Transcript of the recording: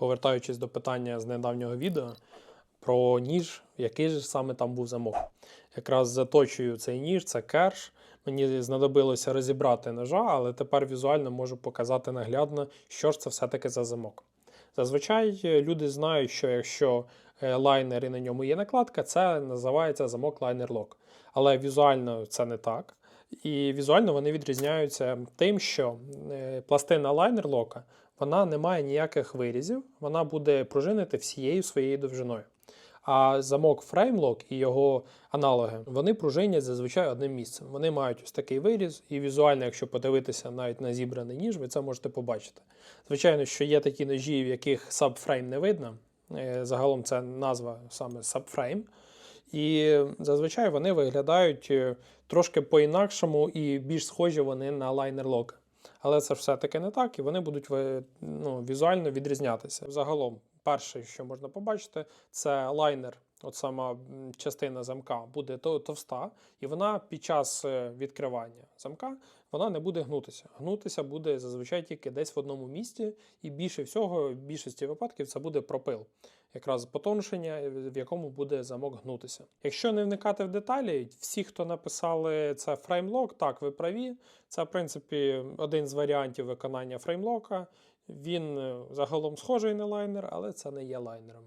повертаючись до питання з недавнього відео про ніж, який же саме там був замок. Якраз заточую цей ніж, це керш. Мені знадобилося розібрати ножа, але тепер візуально можу показати наглядно, що ж це все-таки за замок. Зазвичай е, люди знають, що якщо е, лайнер і на ньому є накладка, це називається замок лайнер лок. Але візуально це не так. І візуально вони відрізняються тим, що е, пластина лайнер лока вона не має ніяких вирізів, вона буде пружинити всією своєю довжиною. А замок фреймлок і його аналоги вони пружинять зазвичай одним місцем. Вони мають ось такий виріз, і візуально, якщо подивитися навіть на зібраний ніж, ви це можете побачити. Звичайно, що є такі ножі, в яких сабфрейм не видно. Е, Загалом це назва саме сабфрейм. І зазвичай вони виглядають е, трошки по-інакшому і більш схожі вони на лайнер лока. Але це все-таки не так, і вони будуть ну, візуально відрізнятися. Загалом, перше, що можна побачити, це лайнер. От сама частина замка буде товста, і вона під час е, відкривання замка вона не буде гнутися. Гнутися буде зазвичай тільки десь в одному місці, і більше всього, в більшості випадків, це буде пропил, якраз потоншення, е, в якому буде замок гнутися. Якщо не вникати в деталі, всі, хто написали це фреймлок, так, ви праві. Це, в принципі, один з варіантів виконання фреймлока. Він е, загалом схожий на лайнер, але це не є лайнером.